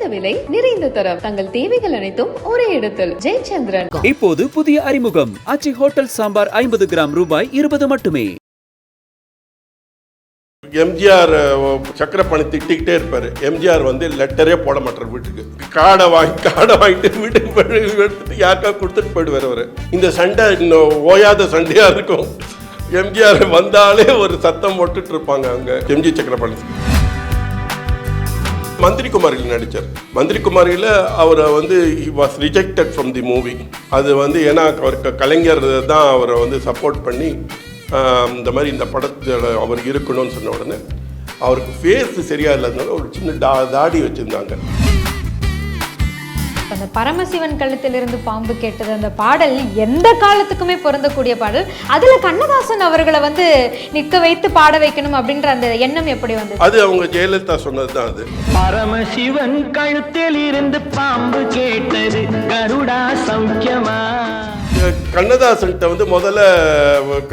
குறைந்த விலை நிறைந்த தரம். தங்கள் தேவைகள் அனைத்தும் ஒரே இடத்தில். ஜெயச்சந்திரன். இப்போது புதிய அறிமுகம். அச்சி ஹோட்டல் சாம்பார் ஐம்பது கிராம் ரூபாய் இருபது மட்டுமே. எம்ஜிஆர் சக்கரப்பாணி திட்டிக்கிட்டே இருப்பார். எம்ஜிஆர் வந்து லெட்டரே போட மாட்டார் வீட்டுக்கு. காடை வாங்கி காடை வாங்கிட்டு வீட்டுக்கு எடுத்துட்டு யாருக்கா கொடுத்துட்டு போயிடுவார் அவர். இந்த சண்டை இன்னும் ஓயாத சண்டையாக இருக்கும். எம்ஜிஆர் வந்தாலே ஒரு சத்தம் போட்டுட்டு இருப்பாங்க அங்கே. எம்ஜி சக்கரபாணி. மந்திரி குமாரியில் நடித்தார் மந்திரி குமாரியில் அவரை வந்து was rejected from the movie அது வந்து ஏன்னா அவருக்கு கலைஞர் தான் அவரை வந்து சப்போர்ட் பண்ணி இந்த மாதிரி இந்த படத்தில் அவர் இருக்கணும்னு சொன்ன உடனே அவருக்கு ஃபேஸ் சரியாக இல்லாதனால ஒரு சின்ன டா தாடி வச்சுருந்தாங்க. அந்த பரமசிவன் கழுத்திலிருந்து பாம்பு கேட்டது அந்த பாடல் எந்த காலத்துக்குமே பொருந்தக்கூடிய பாடல். அதுல கண்ணதாசன் அவர்களை வந்து நிற்க வைத்து பாட வைக்கணும் அப்படின்ற அந்த எண்ணம் எப்படி வந்தது? அது அவங்க ஜெயலலிதா சொன்னது தான் அது. பரமசிவன் கழுத்தில் இருந்து பாம்பு கேட்டது கருடா சௌக்கியமா? கண்ணதாசன்கிட்ட வந்து முதல்ல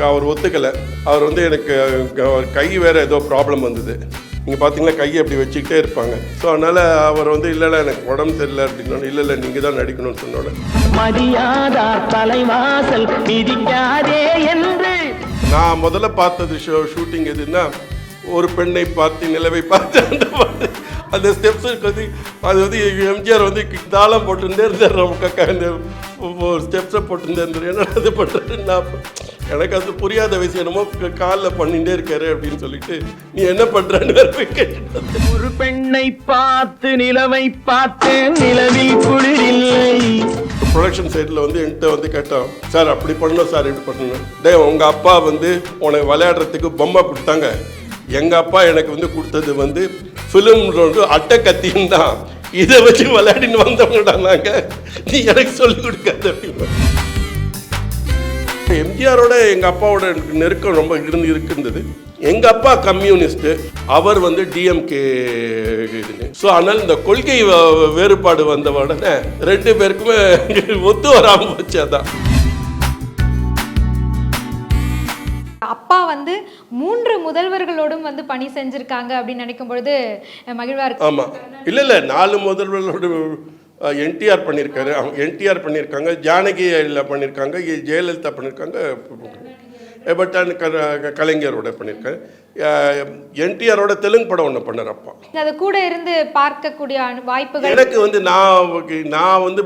அவர் ஒத்துக்கலை. அவர் வந்து எனக்கு கை வேற ஏதோ ப்ராப்ளம் வந்தது. நீங்கள் பார்த்தீங்களா கையை அப்படி வச்சுக்கிட்டே இருப்பாங்க. ஸோ அதனால் அவர் வந்து இல்லை இல்லை எனக்கு உடம்பு சரியில்லை அப்படின்னு இல்லை இல்லை நீங்கள் தான் நடிக்கணும்னு சொன்னோட மதியாதார் தலைவாசல் மிதிக்காதே என்று. நான் முதல்ல பார்த்தது ஷோ ஷூட்டிங் எதுன்னா ஒரு பெண்ணை பார்த்து நிலவை பார்த்து அந்த பாட்டு அந்த ஸ்டெப்ஸ் வந்து அது வந்து எம்ஜிஆர் வந்து தாளம் போட்டுருந்தே இருந்தார். நமக்கு அந்த ஸ்டெப்ஸை போட்டுருந்தே இருந்தார். என்ன அது பண்ணுறது நான் எனக்கு அது புரியாத விஷயம். என்னமோ காலில் பண்ணிகிட்டே இருக்காரு அப்படின்னு சொல்லிட்டு நீ என்ன வந்தேன். ஒரு பெண்ணை பார்த்து நிலவை பார்த்தேன் நிலவில் குளிரில்லை. ப்ரொடக்ஷன் சைடில் வந்து என்கிட்ட வந்து கேட்டோம் சார் அப்படி பண்ணணும் சார் இப்படி பண்ணணும். டேய் உங்கள் அப்பா வந்து உனக்கு விளையாடுறதுக்கு பொம்மை கொடுத்தாங்க. எங்கள் அப்பா எனக்கு வந்து கொடுத்தது வந்து ஃபிலிம் அட்டை கத்தியும் தான். இதை வச்சு விளையாடின்னு வந்தவங்கடா நாங்கள் நீ எனக்கு சொல்லிக் கொடுக்காத அப்படின்னு. எம்ஜிஆரோட எங்கள் அப்பாவோட நெருக்கம் ரொம்ப இருந்து இருக்கின்றது. எங்கள் அப்பா கம்யூனிஸ்ட்டு அவர் வந்து டிஎம்கே ஸோ அதனால் இந்த கொள்கை வேறுபாடு வந்த உடனே ரெண்டு பேருக்குமே ஒத்து வராமல் போச்சு அதான். அப்பா வந்து மூன்று முதல்வர்களோடும் வந்து பணி செஞ்சிருக்காங்க அப்படின்னு நினைக்கும் பொழுது அஹ், மகிழ்வா இருக்கு. ஆமாம் இல்லை இல்லை நாலு முதல்வர்களோட என்டிஆர் பண்ணியிருக்காரு. அவங்க என்டிஆர் பண்ணியிருக்காங்க. ஜானகி இல்லை பண்ணியிருக்காங்க. ஜெயலலிதா பண்ணியிருக்காங்க. பட் கலைஞரோட பண்ணியிருக்காரு. என்டிஆரோட தெலுங்கு படம் ஒன்று பண்ணார் அப்பா. அது கூட இருந்து பார்க்கக்கூடிய வாய்ப்புகள்? எனக்கு வந்து நான் நான் வந்து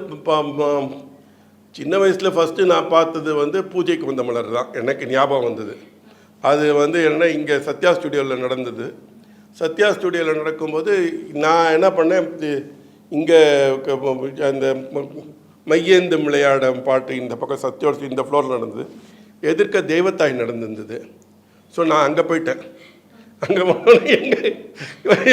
சின்ன வயசில் ஃபஸ்ட்டு நான் பார்த்தது வந்து பூஜைக்கு வந்த மலர் தான். எனக்கு ஞாபகம் வந்தது. அது வந்து என்ன இங்கே சத்யா ஸ்டுடியோவில் நடந்தது. சத்யா ஸ்டுடியோவில் நடக்கும்போது நான் என்ன பண்ணேன் இங்கே அந்த மையேந்து விளையாட பாட்டு இந்த பக்கம் சத்தியோடு இந்த ஃப்ளோரில் நடந்தது. எதிர்க்க தெய்வத்தாய் நடந்திருந்தது. ஸோ நான் அங்கே போயிட்டேன். அங்கே எங்க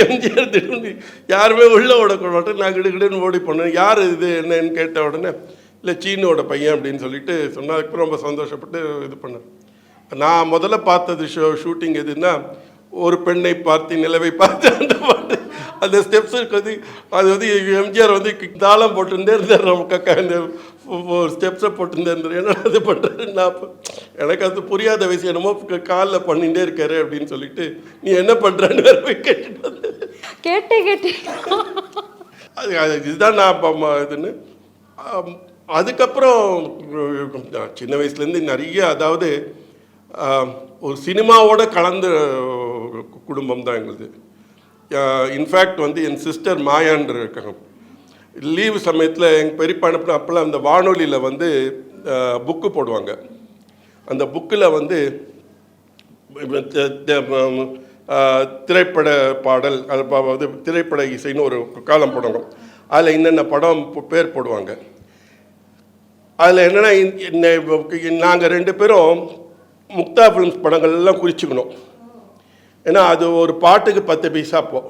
எம்ஜிஆர் திடீர்னு யாருமே உள்ளே ஓடக்கூடாது நான் கிடுகிடுன்னு ஓடி போனேன். யார் இது என்னன்னு கேட்ட உடனே இல்லை சீனோட பையன் அப்படின்னு சொல்லிட்டு சொன்னதுக்கு ரொம்ப சந்தோஷப்பட்டு இது பண்ணேன். நான் முதல்ல பார்த்தது ஷோ ஷூட்டிங் எதுன்னா ஒரு பெண்ணை பார்த்து நிலவை பார்த்து அந்த அந்த ஸ்டெப்ஸ் வந்து அது வந்து எம்ஜிஆர் வந்து தாளம் போட்டுருந்தே இருந்தார். நமக்கு அந்த ஸ்டெப்ஸை போட்டுருந்தே இருந்தார். என்ன அது பண்ணுறது நான் அப்ப- எனக்கு அது புரியாத விஷயம். என்னமோ காலில் பண்ணிகிட்டே இருக்காரு அப்படின்னு சொல்லிட்டு நீ என்ன பண்ணுறன்னு போய் கேட்டுட்டு கேட்டே கேட்டே. அது அது இதுதான் நான் இப்போ ம- இதுன்னு. அதுக்கப்புறம் சின்ன வயசுலேருந்து நிறைய அதாவது ஒரு சினிமாவோட கலந்த குடும்பம் தான் எங்களுது. இன்ஃபேக்ட் வந்து என் சிஸ்டர் மாயான்ற இருக்காங்க. லீவு சமயத்தில் எங்கள் பெரியப்பா அனுப்பின அப்போல்லாம் அந்த வானொலியில் வந்து புக்கு போடுவாங்க. அந்த புக்கில் வந்து திரைப்பட பாடல் அது திரைப்பட இசைன்னு ஒரு காலம் போடுவாங்க. அதில் என்னென்ன படம் பு- பேர் போடுவாங்க. அதில் என்னென்னா நாங்கள் ரெண்டு பேரும் முக்தா ஃபிலிம்ஸ் படங்கள்லாம் குறிச்சிக்கணும். ஏன்னா அது ஒரு பாட்டுக்கு பத்து பைசா போ.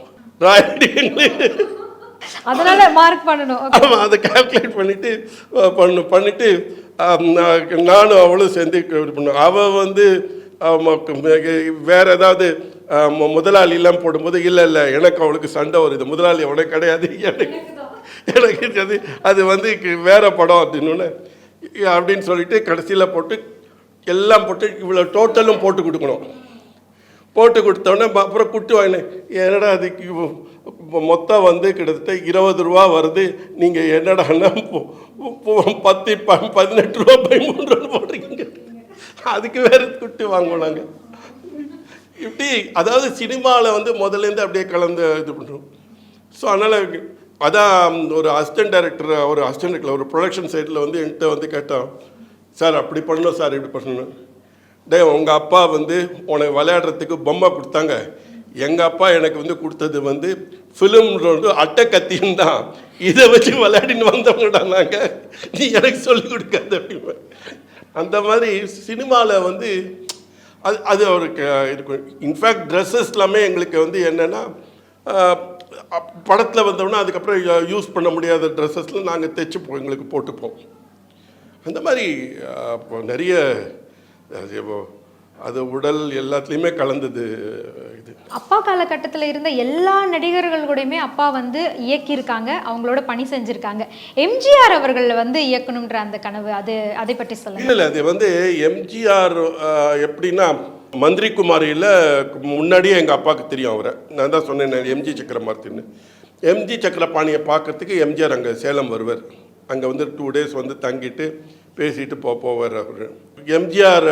அதனால மார்க் பண்ணணும். ஆமாம் அதை கால்குலேட் பண்ணிவிட்டு பண்ணு பண்ணிவிட்டு நானும் அவளும் சேர்ந்து இது பண்ணோம் அவள் வந்து வேற ஏதாவது முதலாளிலாம் போடும்போது இல்லை இல்லை எனக்கு அவளுக்கு சண்டை வருது. முதலாளி அவனுக்கு கிடையாது. எனக்கு எனக்கு அது அது வந்து வேற படம் அப்படின்னு அப்படின்னு சொல்லிட்டு கடைசியில் போட்டு எல்லாம் போட்டு இவ்வளோ டோட்டலும் போட்டு கொடுக்கணும். போட்டு கொடுத்தோடனே அப்புறம் குட்டு வாங்கினேன். என்னடா அதுக்கு மொத்தம் வந்து கிட்டத்தட்ட இருபது ரூபா வருது. நீங்கள் என்னடான்னா பத்து ப பதினெட்டு ரூபா பதிமூணு ரூபா போடுறீங்க அதுக்கு வேறு குட்டி வாங்குவோம் நாங்கள் இப்படி அதாவது சினிமாவில் வந்து முதலேருந்து அப்படியே கலந்து இது பண்ணுறோம் ஸோ அதனால் அதான் ஒரு அசிஸ்டன்ட் டைரக்டர் ஒரு அசிஸ்டன்ட் டைரக்டர் ஒரு ப்ரொடக்ஷன் சைடில் வந்து என்கிட்ட வந்து கேட்டான் சார் அப்படி பண்ணணும் சார் இப்படி பண்ணணும். டே உங்கள் அப்பா வந்து உனக்கு விளையாடுறதுக்கு பொம்மை கொடுத்தாங்க. எங்கள் அப்பா எனக்கு வந்து கொடுத்தது வந்து ஃபிலிம் வந்து அட்டை கத்தியும் தான். இதை வச்சு விளையாடின்னு வந்தவங்கடா நாங்கள் நீ எனக்கு சொல்லிக் கொடுக்காது அப்படின்னு அந்த மாதிரி சினிமாவில் வந்து அது அது அவருக்கு இருக்கும் இன்ஃபேக்ட் ட்ரெஸ்ஸஸ் எல்லாமே எங்களுக்கு வந்து என்னென்னா படத்தில் வந்தோம்னா அதுக்கப்புறம் யூஸ் பண்ண முடியாத ட்ரெஸ்ஸஸ்லாம் நாங்கள் தைச்சுப்போம் எங்களுக்கு போட்டுப்போம். அந்த மாதிரி நிறைய அது உடல் எல்லாத்துலேயுமே கலந்தது இது. அப்பா காலகட்டத்தில் இருந்த எல்லா நடிகர்கள் கூடயுமே அப்பா வந்து இயக்கியிருக்காங்க அவங்களோட பணி செஞ்சிருக்காங்க. எம்ஜிஆர் அவர்கள் வந்து இயக்கணுன்ற அந்த கனவு அது அதை பற்றி சொல்லுங்க. இல்லை இல்லை அது வந்து எம்ஜிஆர் எப்படின்னா மந்திரி குமாரியில் முன்னாடியே எங்கள் அப்பாவுக்கு தெரியும் அவரை. நான் தான் சொன்னேன் எம்ஜி சக்கரமார்த்தின்னு எம்ஜி சக்கரபாணியை பார்க்கறதுக்கு எம்ஜிஆர் அங்கே சேலம் வருவார். அங்கே வந்து டூ டேஸ் வந்து தங்கிட்டு பேசிட்டு போ போவார் அவர். எம்ஜிஆர்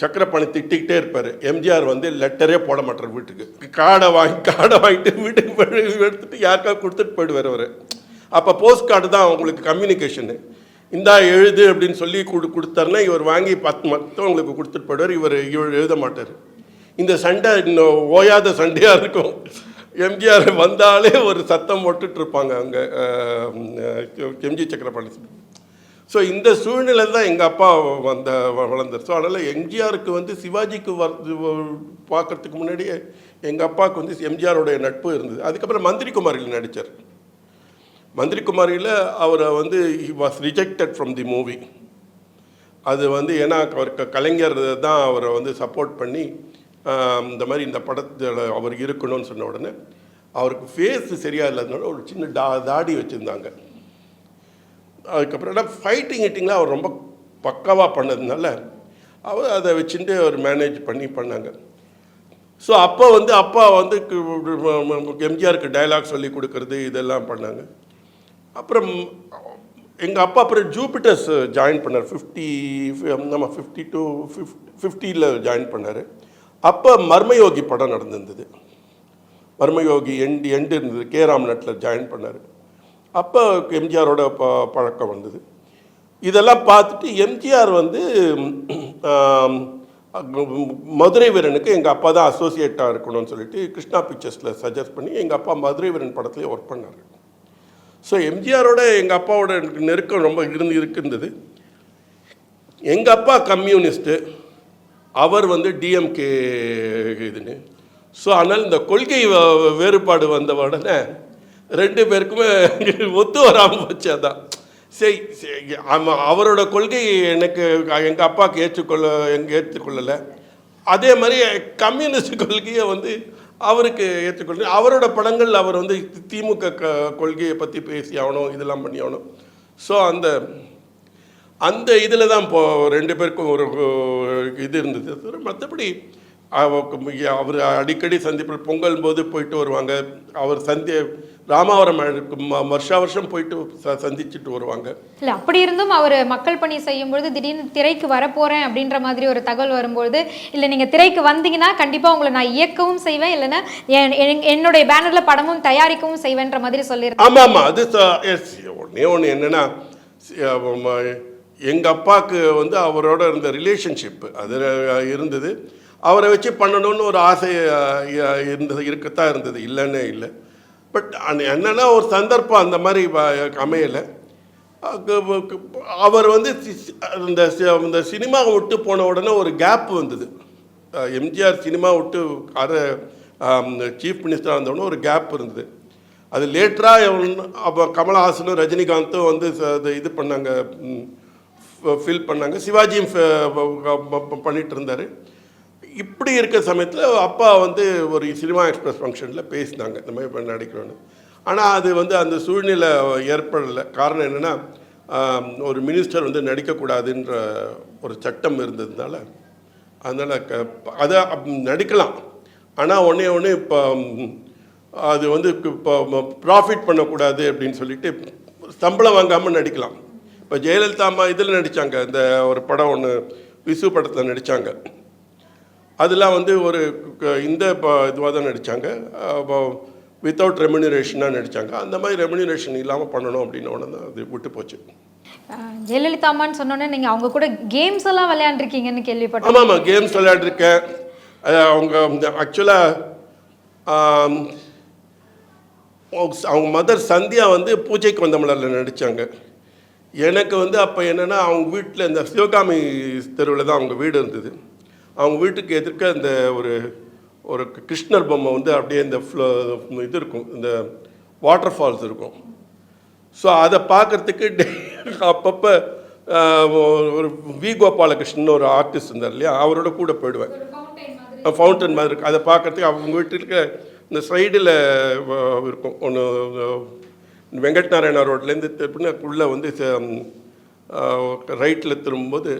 சக்கரபாணி திட்டிக்கிட்டே இருப்பார். எம்ஜிஆர் வந்து லெட்டரே போட மாட்டார் வீட்டுக்கு. கார்டை வாங்கி கார்டை வாங்கிட்டு வீட்டுக்கு எடுத்துகிட்டு எடுத்துட்டு யாருக்கா கொடுத்துட்டு போயிடுவார் அவர். அப்போ போஸ்ட் கார்டு தான் அவங்களுக்கு கம்யூனிகேஷனு இந்தா எழுது அப்படின்னு சொல்லி கொடு கொடுத்தாருன்னா இவர் வாங்கி பத்து மட்டும் உங்களுக்கு கொடுத்துட்டு போயிடுவார். இவர் இவர் எழுத மாட்டார். இந்த சண்டை இன்னும் ஓயாத சண்டையாக இருக்கும். எம்ஜிஆர் வந்தாலே ஒரு சத்தம் போட்டுட்டு இருப்பாங்க அங்கே எம்ஜி சக்கரபாணி ஸோ இந்த சூழ்நிலை தான் எங்கள் அப்பா வந்த வளர்ந்தார் ஸோ அதனால் எம்ஜிஆருக்கு வந்து சிவாஜிக்கு வர் பார்க்கறதுக்கு முன்னாடியே எங்கள் அப்பாவுக்கு வந்து எம்ஜிஆருடைய நட்பு இருந்தது. அதுக்கப்புறம் மந்திரி குமாரியில் நடித்தார் மந்திரி குமாரியில் அவரை வந்து he was rejected from the movie அது வந்து ஏன்னா அவருக்கு கலைஞர் தான் அவரை வந்து சப்போர்ட் பண்ணி இந்த மாதிரி இந்த படத்தில் அவர் இருக்கணும்னு சொன்ன உடனே அவருக்கு ஃபேஸ் சரியாக இல்லாதனால ஒரு சின்ன டா தாடி வச்சுருந்தாங்க. அதுக்கப்புறம் ஃபைட்டிங் ஹிட்டிங்லாம் அவர் ரொம்ப பக்காவாக பண்ணதுனால அவர் அதை வச்சுட்டு அவர் மேனேஜ் பண்ணி பண்ணாங்க. ஸோ அப்போ வந்து அப்பா வந்து எம்ஜிஆருக்கு டைலாக் சொல்லி கொடுக்கறது இதெல்லாம் பண்ணாங்க. அப்புறம் எங்கள் அப்பா அப்புறம் ஜூபிட்டர்ஸ் ஜாயின் பண்ணார். ஃபிஃப்டி நம்ம ஃபிஃப்டி டூ ஃபிஃப்ட் ஃபிஃப்டியில் ஜாயின் பண்ணார். அப்போ மர்மயோகி படம் நடந்திருந்தது. மர்மயோகி எண்டு எண்டு இருந்தது. கே ராம்நாட்டில் ஜாயின் பண்ணார். அப்போ எம்ஜிஆரோட ப பழக்கம் வந்தது. இதெல்லாம் பார்த்துட்டு எம்ஜிஆர் வந்து மதுரை வீரனுக்கு எங்கள் அப்பா தான் அசோசியேட்டாக இருக்கணும்னு சொல்லிட்டு கிருஷ்ணா பிக்சர்ஸில் சஜஸ்ட் பண்ணி எங்கள் அப்பா மதுரை வீரன் படத்துலேயே ஒர்க் பண்ணார். ஸோ எம்ஜிஆரோட எங்கள் அப்பாவோட நெருக்கம் ரொம்ப இருந்து இருக்கின்றது. எங்கள் அப்பா கம்யூனிஸ்ட்டு அவர் வந்து டிஎம்கே இதுன்னு. ஸோ அதனால் இந்த கொள்கை வேறுபாடு வந்த உடனே ரெண்டு பேருக்குமே ஒத்து வராமல் போச்சு அதான். சரி சரி, ஆமாம் அவரோட கொள்கை எனக்கு எங்கள் அப்பாவுக்கு ஏற்றுக்கொள்ள எங்கள் ஏற்றுக்கொள்ளலை. அதே மாதிரி கம்யூனிஸ்ட் கொள்கையை வந்து அவருக்கு ஏற்றுக்கொள்ள அவரோட படங்கள் அவர் வந்து திமுக க கொள்கையை பற்றி பேசி ஆகணும் இதெல்லாம் பண்ணி ஆகணும். ஸோ அந்த அந்த இதில் தான் இப்போ ரெண்டு பேருக்கும் ஒரு இது இருந்தது. மற்றபடி அவர் அடிக்கடி சந்திப்பு பொங்கல் போது போயிட்டு வருவாங்க. அவர் சந்தி ராமாவரம் வருஷா வருஷம் போயிட்டு சந்திச்சுட்டு வருவாங்க. இல்ல அப்படி இருந்தும் அவர் மக்கள் பணி செய்யும் பொழுது திடீர்னு திரைக்கு வரப்போறேன் அப்படின்ற மாதிரி ஒரு தகவல் வரும்பொழுது இல்ல நீங்க திரைக்கு வந்தீங்கன்னா கண்டிப்பா உங்களை நான் இயக்கவும் செய்வேன். இல்லைன்னா என்- என்- என்னுடைய பேனர்ல படமும் தயாரிக்கவும் செய்வேன்ற மாதிரி சொல்லியிருக்கேன் ஆமாம் ஆமாம் அது எஸ் ஒன்றே ஒன்று என்னென்னா எங்கள் அப்பாவுக்கு வந்து அவரோட இருந்த ரிலேஷன்ஷிப் அது இருந்தது. அவரை வச்சு பண்ணணும்னு ஒரு ஆசை இருந்தது இருக்கத்தான் இருந்தது. இல்லைன்னே இல்லை. பட் என்னென்னா ஒரு சந்தர்ப்பம் அந்த மாதிரி அமையலை. அவர் வந்து இந்த இந்த விட்டு போன உடனே ஒரு கேப் வந்தது. எம்ஜிஆர் சினிமா விட்டு அர சீஃப் மினிஸ்டராக இருந்தவொடனே ஒரு கேப் இருந்தது. அது லேட்டராக அப்போ கமலஹாசனும் ரஜினிகாந்தும் வந்து இது பண்ணாங்க ஃபில் பண்ணாங்க. சிவாஜியும் பண்ணிகிட்டு இருந்தார். இப்படி இருக்க சமயத்தில் அப்பா வந்து ஒரு சினிமா எக்ஸ்பிரஸ் ஃபங்க்ஷனில் பேசினாங்க. இந்த மாதிரி நடிக்கிறோன்னு ஆனால் அது வந்து அந்த சூழ்நிலை ஏற்படலை. காரணம் என்னென்னா ஒரு மினிஸ்டர் வந்து நடிக்கக்கூடாதுன்ற ஒரு சட்டம் இருந்ததுனால அதனால் க அதை அப்~ நடிக்கலாம். ஆனால் ஒன்றே ஒன்று இப்போ அது வந்து இப்போ ப்ராஃபிட் பண்ணக்கூடாது அப்படின்னு சொல்லிட்டு சம்பளம் வாங்காமல் நடிக்கலாம். இப்போ ஜெயலலிதா அம்மா இதில் நடித்தாங்க இந்த ஒரு படம் ஒன்று விசு படத்தில் நடித்தாங்க அதெல்லாம் வந்து ஒரு இந்த இதுவாக தான் நடித்தாங்க வித்தவுட் ரெமுனரேஷனாக நடித்தாங்க அந்த மாதிரி ரெமுனரேஷன் இல்லாமல் பண்ணணும் அப்படின்னு உடனே அது விட்டு போச்சு. ஜெயலலிதா அம்மான்னு சொன்னோன்னே நீங்க அவங்க கூட கேம்ஸ் எல்லாம் விளையாண்டுருக்கீங்கன்னு கேள்விப்பட்டேன். ஆமாம் ஆமாம் கேம்ஸ் விளையாடிருக்கேன் அது அவங்க ஆக்சுவலாக அவங்க மதர் சந்தியா வந்து பூஜைக்கு வந்த மலரில் நடித்தாங்க எனக்கு வந்து அப்போ என்னென்னா அவங்க வீட்டில் இந்த சிவகாமி தெருவில் தான் அவங்க வீடு இருந்தது. அவங்க வீட்டுக்கு எதிர்க்க இந்த ஒரு ஒரு கிருஷ்ணர் பொம்மை வந்து அப்படியே இந்த ஃப்ளோ இது இருக்கும் இந்த வாட்டர் ஃபால்ஸ் இருக்கும். ஸோ அதை பார்க்கறதுக்கு அப்பப்போ ஒரு வி கோபாலகிருஷ்ணன் ஒரு ஆர்டிஸ்ட் இருந்தார் இல்லையா? அவரோட கூட போயிடுவேன். ஃபவுண்டன் மாதிரி. இருக்கு. அதை பார்க்கறதுக்கு அவங்க வீட்டில் இருக்க இந்த சைடில் இருக்கும். ஒன்று வெங்கட் நாராயணா ரோட்லேருந்து திருப்பினா உள்ளே வந்து ரைட்டில் திரும்பும்போது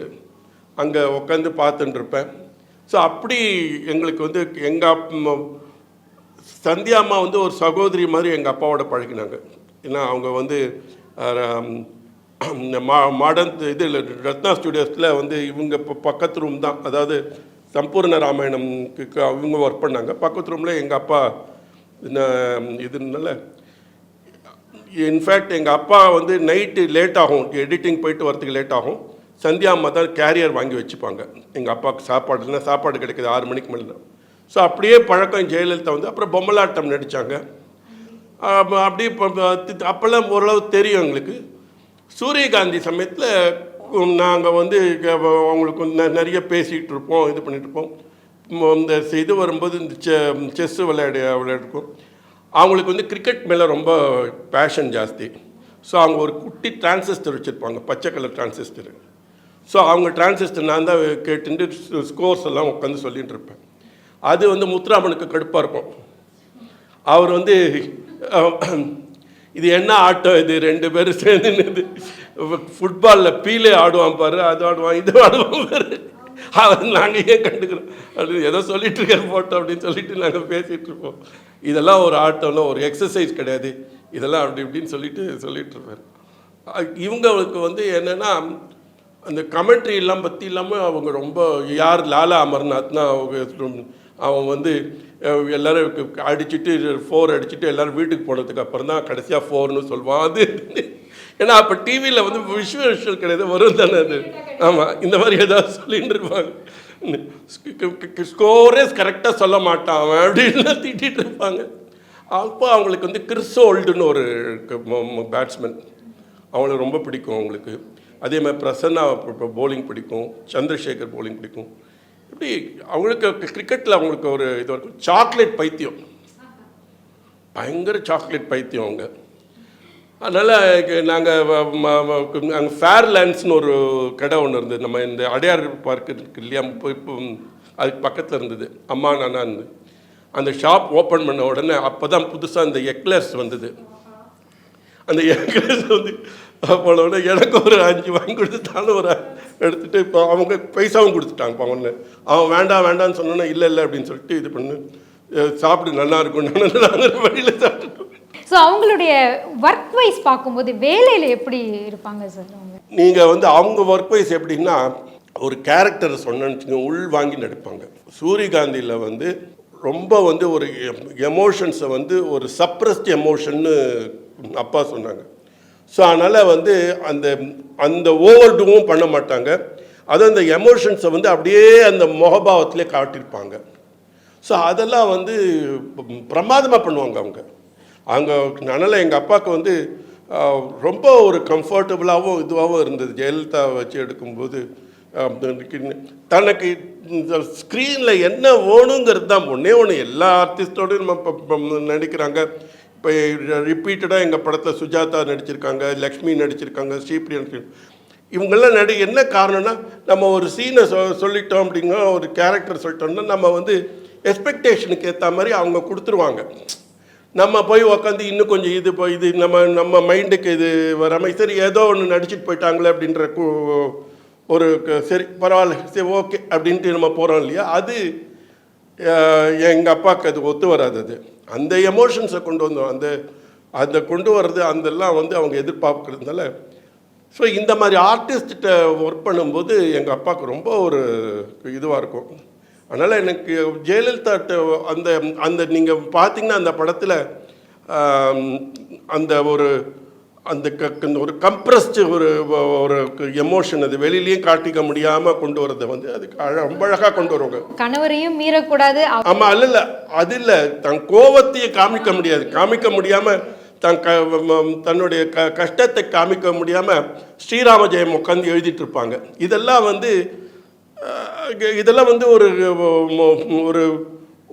அங்கே உட்காந்து பார்த்துட்டு இருப்பேன். ஸோ அப்படி எங்களுக்கு வந்து எங்கள் சந்தியா அம்மா வந்து ஒரு சகோதரி மாதிரி எங்கள் அப்பாவோட பழகினாங்க. ஏன்னா அவங்க வந்து மா மாடர்ன் இது ரத்னா ஸ்டுடியோஸில் வந்து இவங்க இப்போ பக்கத்து ரூம் தான். அதாவது சம்பூர்ண ராமாயணம்க்கு அவங்க ஒர்க் பண்ணாங்க. பக்கத்து ரூமில் எங்கள் அப்பா இதுனால இன்ஃபேக்ட் எங்கள் அப்பா வந்து நைட்டு லேட் ஆகும். எடிட்டிங் போயிட்டு வரதுக்கு லேட் ஆகும். சந்தியா அம்மா தான் கேரியர் வாங்கி வச்சுப்பாங்க. எங்கள் அப்பாவுக்கு சாப்பாடு இல்லைன்னா சாப்பாடு கிடைக்குது ஆறு மணிக்கு மேலே தான். ஸோ அப்படியே பழக்கம் ஜெயலலிதா வந்து அப்புறம் பொம்மலாட்டம் நடித்தாங்க அப்படியே அப்போல்லாம் ஓரளவு தெரியும் எங்களுக்கு. சூரியகாந்தி சமயத்தில் நாங்கள் வந்து அவங்களுக்கு நிறைய பேசிகிட்டு இருப்போம் இது பண்ணிகிட்ருப்போம் இருப்போம். இந்த இது வரும்போது இந்த செ செஸ்ஸு விளையாடி விளையாடுக்கும் அவங்களுக்கு வந்து கிரிக்கெட் மேலே ரொம்ப பேஷன் ஜாஸ்தி. ஸோ அவங்க ஒரு குட்டி டிரான்சிஸ்டர் வச்சுருப்பாங்க பச்சை கலர் டிரான்சிஸ்டர் ஸோ அவங்க டிரான்சிஸ்டர் நான் தான் கேட்டுட்டு ஸ்கோர்ஸ் எல்லாம் உட்காந்து சொல்லிகிட்டு இருப்பேன் அது வந்து முத்துராமனுக்கு கடுப்பாக இருக்கும். அவர் வந்து இது என்ன ஆட்டம் இது? ரெண்டு பேரும் சேர்ந்து ஃபுட்பாலில் பீலே ஆடுவான் பாரு அது ஆடுவான் இது ஆடுவான் பாரு. அவர் நாங்கள் ஏன் கண்டுக்கிறோம்? அப்படின்னு ஏதோ சொல்லிட்டு இருக்காரு போட்டோம் அப்படின்னு சொல்லிட்டு நாங்கள் பேசிகிட்டு இருப்போம். இதெல்லாம் ஒரு ஆட்டம்லாம் ஒரு எக்ஸசைஸ் கிடையாது. இதெல்லாம் அப்படி இப்படின்னு சொல்லிட்டு சொல்லிட்டு இருப்பார். இவங்களுக்கு வந்து என்னென்னா அந்த கமெண்ட்ரி எல்லாம் பற்றி இல்லாமல் அவங்க ரொம்ப யார் லாலா அமர்நாத்னா அவங்க அவன் வந்து எல்லோரும் அடிச்சுட்டு ஃபோர் அடிச்சுட்டு எல்லோரும் வீட்டுக்கு போனதுக்கு அப்புறம் தான் கடைசியாக ஃபோர்னு சொல்லுவான். அது ஏன்னா அப்போ டிவியில் வந்து விஷுவல் விஷுவல் கிடையாது வரும் தானே அது. ஆமாம் இந்த மாதிரி ஏதாவது சொல்லிட்டு இருப்பாங்க. ஸ்கோரே கரெக்டாக சொல்ல மாட்டான் அவன் அப்படின்னு திட்டிகிட்டு இருப்பாங்க. அப்போ அவங்களுக்கு வந்து கிறிஸ்டோல்டுன்னு ஒரு பேட்ஸ்மேன் அவங்களுக்கு ரொம்ப பிடிக்கும் அவங்களுக்கு. அதே மாதிரி பிரசன்னா இப்போ போலிங் பிடிக்கும் சந்திரசேகர் போலிங் பிடிக்கும். இப்படி அவங்களுக்கு கிரிக்கெட்டில் அவங்களுக்கு ஒரு இது இருக்கும். சாக்லேட் பைத்தியம். பயங்கர சாக்லேட் பைத்தியம் அவங்க. அதனால் நாங்கள் அங்கே ஃபேர்லேண்ட்ஸ்னு ஒரு கடை ஒன்று இருந்தது. நம்ம இந்த அடையார் பார்க் இருக்கு இல்லையா? இப்போ அதுக்கு பக்கத்தில் இருந்தது. அம்மா நானா இருந்து. அந்த ஷாப் ஓப்பன் பண்ண உடனே அப்போ தான் புதுசாக அந்த எக்லர்ஸ் வந்தது. அந்த எக்லர்ஸ் வந்து உடனே எனக்கு ஒரு அஞ்சு வாங்கி கொடுத்துட்டாலும் ஒரு எடுத்துகிட்டு இப்போ அவங்க பைசாவும் கொடுத்துட்டாங்க. இப்போ ஒன்று அவன் வேண்டாம் வேண்டாம்னு சொன்னோன்னே இல்லை இல்லை அப்படின்னு சொல்லிட்டு இது பண்ணு. சாப்பிடு நல்லா இருக்கும் நாங்கள் வழியில் சாப்பிட்டுட்டோம் ஸோ அவங்களுடைய ஒர்க் வைஸ் பார்க்கும்போது வேலையில எப்படி இருப்பாங்க சார் அவங்க? நீங்கள் வந்து அவங்க ஒர்க் வைஸ் எப்படின்னா ஒரு கேரக்டர் சொன்னு உள் வாங்கி நடிப்பாங்க. சூரியகாந்தியில் வந்து ரொம்ப வந்து ஒரு எமோஷன்ஸை வந்து ஒரு சப்ரஸ்ட் எமோஷன்னு அப்பா சொன்னாங்க. ஸோ அதனால் வந்து அந்த அந்த ஓவர் டூவும் பண்ண மாட்டாங்க. அதுவும் அந்த எமோஷன்ஸை வந்து அப்படியே அந்த முகபாவத்திலே காட்டியிருப்பாங்க. ஸோ அதெல்லாம் வந்து பிரமாதமாக பண்ணுவாங்க அவங்க. அவங்க அதனால் எங்கள் அப்பாவுக்கு வந்து ரொம்ப ஒரு கம்ஃபர்டபுளாகவும் இதுவாகவும் இருந்தது. ஜெயலலிதா வச்சு எடுக்கும்போது தனக்கு இந்த ஸ்க்ரீனில் என்ன வேணுங்கிறது தான். ஒன்றே ஒன்று எல்லா ஆர்டிஸ்டோடையும் நம்ம நடிக்கிறாங்க. இப்போ ரிப்பீட்டடாக எங்கள் படத்தில் சுஜாதா நடிச்சிருக்காங்க லக்ஷ்மி நடிச்சிருக்காங்க ஸ்ரீபிரியா நடிச்சிருக்காங்க. இவங்கெல்லாம் நடி என்ன காரணம்னா நம்ம ஒரு சீனை சொ சொல்லிட்டோம் அப்படிங்கிற ஒரு கேரக்டர் சொல்லிட்டோம்னா நம்ம வந்து எக்ஸ்பெக்டேஷனுக்கு ஏற்ற மாதிரி அவங்க கொடுத்துருவாங்க. நம்ம போய் உக்காந்து இன்னும் கொஞ்சம் இது போய் இது நம்ம நம்ம மைண்டுக்கு இது வராமல் சரி ஏதோ ஒன்று நடிச்சிட்டு போயிட்டாங்களே அப்படின்ற கு- ஒரு சரி பரவாயில்ல சரி ஓகே அப்படின்ட்டு நம்ம போகிறோம் இல்லையா? அது எங்கள் அப்பாவுக்கு அது ஒத்து வராது அது. அந்த எமோஷன்ஸை கொண்டு வந்தோம். அந்த அந்த கொண்டு வர்றது அதெல்லாம் வந்து அவங்க எதிர்பார்க்கறதுனால. ஸோ இந்த மாதிரி ஆர்டிஸ்ட்ட ஒர்க் பண்ணும்போது எங்கள் அப்பாவுக்கு ரொம்ப ஒரு இதுவாக இருக்கும். அதனால் எனக்கு ஜெயலலிதாட்ட அந்த அந்த நீங்கள் பார்த்தீங்கன்னா அந்த படத்தில் அந்த ஒரு அந்த க ஒரு கம்ப்ரஸ்டு ஒரு ஒரு எமோஷன் அது வெளியிலயும் காட்டிக்க முடியாமல் கொண்டு வரதை வந்து அதுக்கு ரொம்ப அழகாக கொண்டு வருவாங்க. கணவரையும் மீறக்கூடாது அவ- ஆமா அல்ல இல்ல அது இல்ல. தன் கோவத்தையே காமிக்க முடியாது. காமிக்க முடியாம தன் க தன்னுடைய க கஷ்டத்தை காமிக்க முடியாம ஸ்ரீராம ஜெயம் உட்காந்து எழுதிட்டு இருப்பாங்க. இதெல்லாம் வந்து இதெல்லாம் வந்து ஒரு ஒரு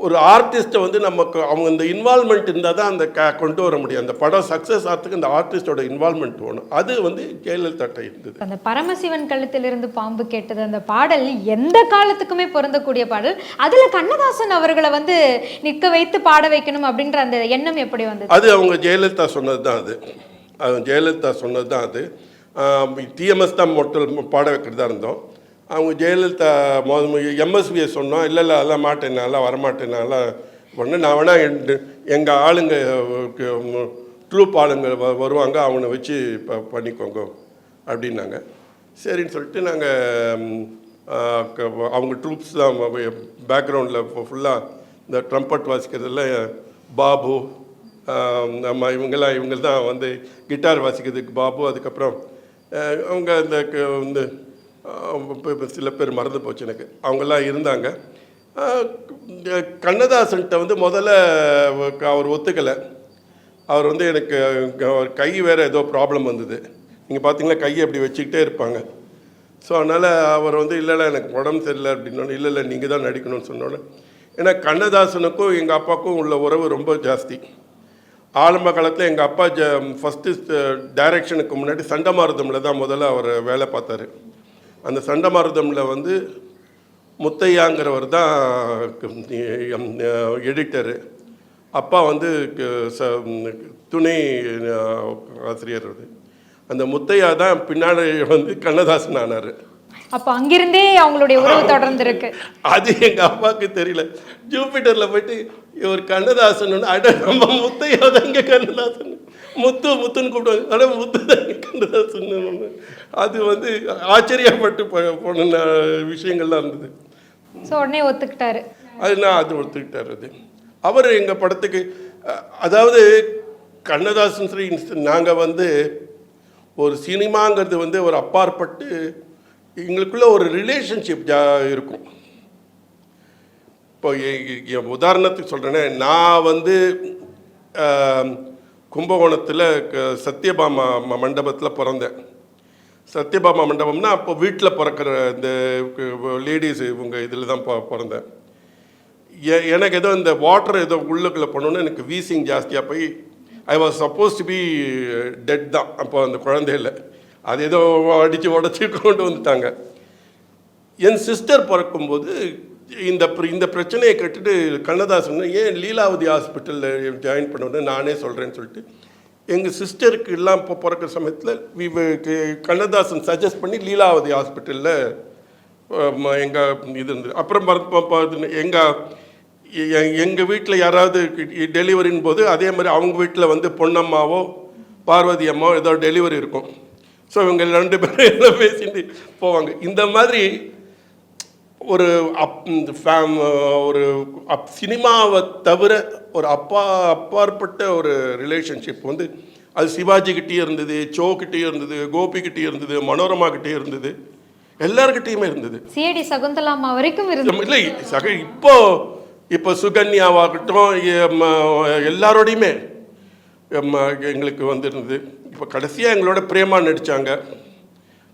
ஒரு ஆர்டிஸ்ட்டை வந்து நமக்கு அவங்க இந்த இன்வால்மெண்ட் இருந்தால் தான் அந்த க கொண்டு வர முடியும். அந்த படம் சக்ஸஸ் ஆகிறதுக்கு அந்த ஆர்டிஸ்டோட இன்வால்மெண்ட் வேணும் அது வந்து ஜெயலலிதாட்ட இருந்தது. அந்த பரமசிவன் கழுத்திலிருந்து பாம்பு கேட்டது அந்த பாடல் எந்த காலத்துக்குமே பொருந்தக்கூடிய பாடல். அதுல கண்ணதாசன் அவர்களை வந்து நிற்க வைத்து பாட வைக்கணும் அப்படின்ற அந்த எண்ணம் எப்படி வந்தது? அது அவங்க ஜெயலலிதா சொன்னது தான் அது. ஜெயலலிதா சொன்னது தான் அது டிஎம்எஸ் தான் மொட்டல் பாட வைக்கிறதா இருந்தோம். அவங்க ஜெயலலிதா எம்எஸ்வியை சொன்னோம் இல்லை இல்லை அதெல்லாம் மாட்டேன் நல்லா வரமாட்டேன் நல்லா ஒன்று நான் வேணா எங்கள் ஆளுங்க ட்ரூப் ஆளுங்க வ- வருவாங்க அவனை வச்சு ப பண்ணிக்கோங்க அப்படின்னாங்க. சரின்னு சொல்லிட்டு நாங்கள் அவங்க ட்ரூப்ஸ் தான் பேக்ரவுண்டில் ஃபுல்லாக இந்த ட்ரம்பட் வாசிக்கிறதுல பாபு நம்ம இவங்கெல்லாம் இவங்க தான் வந்து கிட்டார் வாசிக்கிறதுக்கு பாபு அதுக்கப்புறம் அவங்க இந்த க- இந்த இப்போ சில பேர் மறந்து போச்சு எனக்கு. அவங்கெல்லாம் இருந்தாங்க. கண்ணதாசன்கிட்ட வந்து முதல்ல அவர் ஒத்துக்கலை. அவர் வந்து எனக்கு அவர் கை வேறு ஏதோ ப்ராப்ளம் வந்தது. நீங்கள் பார்த்தீங்களா கையை அப்படி வச்சுக்கிட்டே இருப்பாங்க. ஸோ அதனால் அவர் வந்து இல்லைல்ல எனக்கு உடம்பு சரியில்லை அப்படின்னோடனே இல்லை இல்லை நீங்கள் தான் நடிக்கணும்னு சொன்னோன்னே ஏன்னா கண்ணதாசனுக்கும் எங்கள் அப்பாவுக்கும் உள்ள உறவு ரொம்ப ஜாஸ்தி. ஆரம்ப காலத்தில் எங்கள் அப்பா ஜ ஃபஸ்ட்டு டைரக்ஷனுக்கு முன்னாடி சண்டமாருதமில் தான் முதல்ல அவர் வேலை பார்த்தாரு. அந்த சண்டமாருதமில் வந்து முத்தையாங்கிறவர் தான் எடிட்டரு. அப்பா வந்து ச- துணை ஆசிரியர் அந்த முத்தையா தான் பின்னாடி வந்து கண்ணதாசன் ஆனார் அப்ப அங்கிருந்தே அவங்களுடைய உறவு தொடர்ந்து இருக்கு அது எங்கள் அப்பாவுக்கு தெரியல. ஜூபிட்டரில் போயிட்டு இவர் கண்ணதாசன் அட நம்ம முத்தையா தான் இங்கே கண்ணதாசன். முத்து முத்துன்னு கூப்பிடுவாங்க அட முத்து தான் இங்கே கண்ணதாசன் அது வந்து ஆச்சரியப்பட்டு போன விஷயங்கள்லாம் இருந்தது. சோ உடனே ஒத்துக்கிட்டாரு. அது நான் அது ஒத்துக்கிட்டார் அது. அவர் எங்கள் படத்துக்கு அதாவது கண்ணதாசன் ஸ்ரீ நாங்கள் வந்து ஒரு சினிமாங்கிறது வந்து ஒரு அப்பாற்பட்டு எங்களுக்குள்ள ஒரு ரிலேஷன்ஷிப் ஜா இருக்கும். இப்போ உதாரணத்துக்கு சொல்கிறேனே நான் வந்து கும்பகோணத்தில் சத்யபாமா மண்டபத்தில் பிறந்தேன். சத்யபாமா மண்டபம்னா அப்போ வீட்டில் பிறக்கிற இந்த லேடிஸ் இவங்க இதில் தான் பிறந்தேன். எ- எனக்கு ஏதோ இந்த வாட்டர் ஏதோ உள்ளுக்குள்ளே போனோன்னு எனக்கு வீசிங் ஜாஸ்தியாக போய் I was suppose to be dead தான் அப்போ அந்த குழந்தையில. அது ஏதோ அடித்து உடச்சி கொண்டு வந்துட்டாங்க. என் சிஸ்டர் பிறக்கும்போது இந்த இந்த பிரச்சனையை கேட்டுட்டு கண்ணதாசன் ஏன் லீலாவதி ஹாஸ்பிட்டலில் ஜாயின் பண்ணணும்னு நானே சொல்கிறேன்னு சொல்லிட்டு எங்கள் சிஸ்டருக்கு எல்லாம் இப்போ பிறக்கிற சமயத்தில் கண்ணதாசன் சஜஸ்ட் பண்ணி லீலாவதி ஹாஸ்பிட்டலில் எங்கள் இது இருந்தது. அப்புறம் எங்கள் எங்கள் வீட்டில் யாராவது டெலிவரின் போது அதே மாதிரி அவங்க வீட்டில் வந்து பொன்னம்மாவோ பார்வதி அம்மாவோ ஏதோ டெலிவரி இருக்கும். ஸோ இவங்க ரெண்டு பேரும் எல்லாம் பேசிட்டு போவாங்க. இந்த மாதிரி ஒரு அப் இந்த ஃபேம் ஒரு அப் சினிமாவை தவிர ஒரு அப்பா அப்பாற்பட்ட ஒரு ரிலேஷன்ஷிப் வந்து அது சிவாஜி கிட்டேயும் இருந்தது சோ கிட்டேயும் இருந்தது கோபி கிட்டேயும் இருந்தது மனோரமா கிட்டேயும் இருந்தது எல்லார்கிட்டேயுமே இருந்தது. சிஐடி சகுந்தலாமா வரைக்கும் இருந்து நம்ம இல்லை சக இப்போ இப்போ சுகன்யாவாகட்டும் எல்லாரோடையுமே எங்களுக்கு வந்து இருந்தது இப்போ கடைசியாக எங்களோட பிரேமா நடித்தாங்க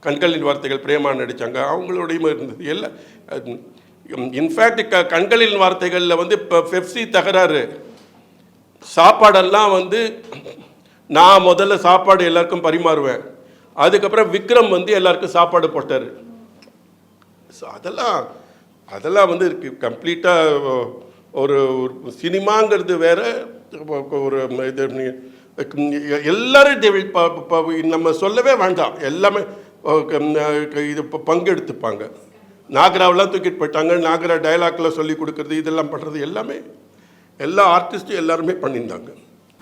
கண்களின் வார்த்தைகள் பிரேமா நடித்தாங்க அவங்களோடையும் இருந்தது. இல்லை இன்ஃபேக்ட் க கண்களின் வார்த்தைகளில் வந்து இப்போ பெப்சி தகராறு. சாப்பாடெல்லாம் வந்து நான் முதல்ல சாப்பாடு எல்லாருக்கும் பரிமாறுவேன். அதுக்கப்புறம் விக்ரம் வந்து எல்லாருக்கும் சாப்பாடு போட்டார். ஸோ அதெல்லாம் அதெல்லாம் வந்து இருக்கு. கம்ப்ளீட்டாக ஒரு ஒரு சினிமாங்கிறது வேற. ஒரு இது எல்லாரும் நம்ம சொல்லவே வேண்டாம். எல்லாமே இது இப்போ பங்கெடுத்துப்பாங்க. நாகராவெல்லாம் தூக்கிட்டு போயிட்டாங்க. நாகரா டயலாக்ல சொல்லி கொடுக்கறது இதெல்லாம் பண்ணுறது எல்லாமே எல்லா ஆர்டிஸ்ட்டும் எல்லாருமே பண்ணியிருந்தாங்க.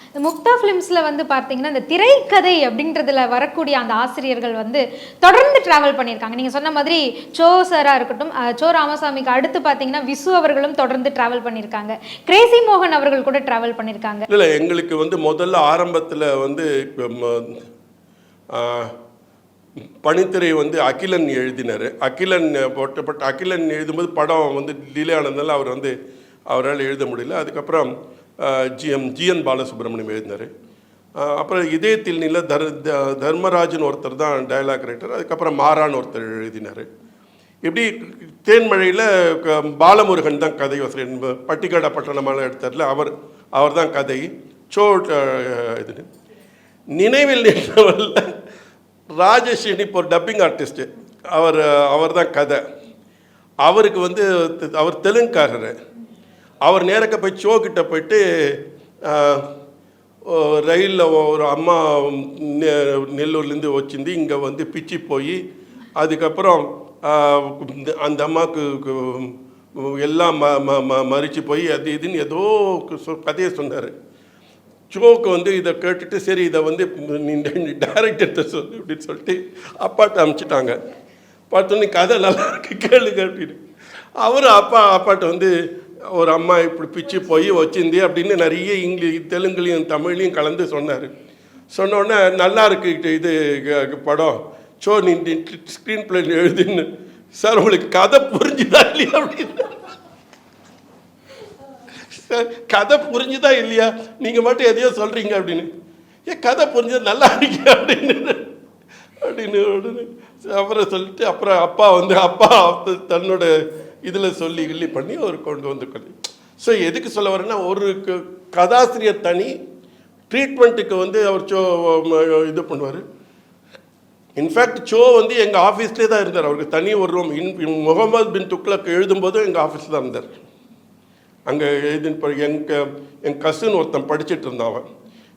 இந்த முக்தா ஃபிலிம்ஸ்ல வந்து பார்த்தீங்கன்னா இந்த திரைக்கதை அப்படின்றதுல வரக்கூடிய அந்த ஆசிரியர்கள் வந்து தொடர்ந்து டிராவல் பண்ணியிருக்காங்க. நீங்க சொன்ன மாதிரி சோ சாரா இருக்கட்டும் சோ ராமசாமிக்கு அடுத்து பார்த்தீங்கன்னா விசு அவர்களும் தொடர்ந்து டிராவல் பண்ணியிருக்காங்க. கிரேசி மோகன் அவர்கள் கூட டிராவல் பண்ணியிருக்காங்க. இல்லை இல்லை எங்களுக்கு வந்து முதல்ல ஆரம்பத்தில் வந்து பனித்துறை பனித்திரை வந்து அகிலன் எழுதினார். அகிலன் போட்டப்பட்ட அகிலன் எழுதும்போது படம் வந்து டிலே ஆனதுனால அவர் வந்து அவரால் எழுத முடியல. அதுக்கப்புறம் ஜிஎம் ஜிஎன் பாலசுப்ரமணியம் எழுதினார். அப்புறம் இதயத்தில் நில தர் த- தர்மராஜன் ஒருத்தர் தான் டயலாக் ரைட்டர் அதுக்கப்புறம் மாறான் ஒருத்தர் எழுதினார். இப்படி தேன்மழையில் க- பாலமுருகன் தான் கதை வசூல் பட்டிக்காடா பட்டணமான எடுத்தார்ல அவர் அவர் தான் கதை. சோ இது. நினைவில் நின்றவரில் ராஜேஷினி இப்போ ஒரு டப்பிங் ஆர்டிஸ்ட்டு அவர் அவர் தான் கதை. அவருக்கு வந்து அவர் தெலுங்குக்காரர். அவர் நேரக்க போய் ஷோ கிட்ட போயிட்டு ரயிலில் ஒரு அம்மா நெல்லூர்லேருந்து வச்சிருந்து இங்கே வந்து பிச்சு போய் அதுக்கப்புறம் அந்த அம்மாவுக்கு எல்லாம் ம ம ம மறிச்சு போய் அது இதுன்னு ஏதோ சொ- கதையை சொன்னார். ஷோக்கு வந்து இதை கேட்டுட்டு சரி இதை வந்து டேரக்டர்கிட்ட சொல்லு அப்படின்னு சொல்லிட்டு அப்பாட்ட அனுப்பிச்சிட்டாங்க பார்த்தோன்னே கதை நல்லா இருக்கு கேளுங்க அப்படின்னு. அவரும் அப்பா அப்பாட்ட வந்து ஒரு அம்மா இப்படி பிச்சு போய் வச்சிருந்தே அப்படின்னு நிறைய இங்கிலீஷ் தெலுங்குலையும் தமிழ்லையும் கலந்து சொன்னார். சொன்னோடனே நல்லா இருக்கு இது படம். ஷோ நீ ஸ்க்ரீன் பிளே எழுதுன்னு. சார் உங்களுக்கு கதை புரிஞ்சுதா இல்லையா? அப்படின்னு. கதை புரிஞ்சுதா இல்லையா? நீங்கள் மட்டும் எதையோ சொல்கிறீங்க அப்படின்னு. ஏன் கதை புரிஞ்சது நல்லா இருக்கு அப்படின்னு. அப்படின்னு உடனே அப்புறம் சொல்லிட்டு அப்புறம் அப்பா வந்து அப்பா தன்னோட இதில் சொல்லி கிள்ளி பண்ணி அவர் கொண்டு வந்து கொண்டு ஸோ எதுக்கு சொல்ல வரேன்னா ஒரு கதாசிரியர் தனி ட்ரீட்மெண்ட்டுக்கு வந்து அவர் சோ இது பண்ணுவார். இன்ஃபேக்ட் சோ வந்து எங்கள் ஆஃபீஸ்லேயே தான் இருந்தார். அவருக்கு தனி ஒரு ரூம் இன் முகமது பின் துக்ளக் எழுதும்போதும் எங்கள் ஆஃபீஸில் தான் இருந்தார். அங்கே எழுதின எங்கள் என் கசின் ஒருத்தன் படிச்சிட்டு இருந்தான் அவன்.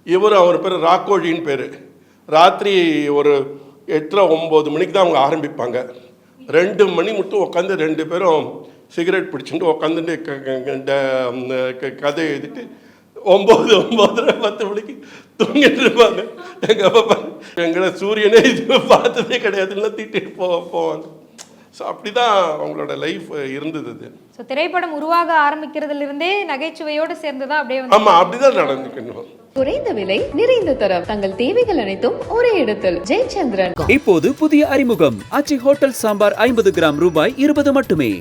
இவர் அவர் பேர் ராக்கோழின்னு பேர். ராத்திரி ஒரு எட்டரை ஒம்பது மணிக்கு தான் அவங்க ஆரம்பிப்பாங்க. ரெண்டு மணி மட்டும் உட்காந்து ரெண்டு பேரும் சிகரெட் பிடிச்சிட்டு உட்காந்துட்டு க- கதை எழுதிட்டு ஒம்பது ஒம்பதரை பத்து மணிக்கு தூங்கிட்டு இருப்பாங்க. எங்கள் அப்பா எங்களை சூரியனே இது பார்த்ததே கிடையாதுன்னா திட்டிட்டு போ போவாங்க. ஸோ அப்படி தான் அவங்களோட லைஃப் இருந்தது அது. ஸோ திரைப்படம் உருவாக ஆரம்பிக்கிறதுல இருந்தே நகைச்சுவையோடு சேர்ந்து தான் அப்படியே வந்து ஆமா அப்படிதான் நடந்துக்கணும் குறைந்த விலை நிறைந்த தரம் தங்கள் தேவைகள் அனைத்தும் ஒரே இடத்தில். ஜெயச்சந்திரன். இப்போது புதிய அறிமுகம். ஆச்சி ஹோட்டல் சாம்பார் ஐம்பது கிராம் ரூபாய் இருபது மட்டுமே.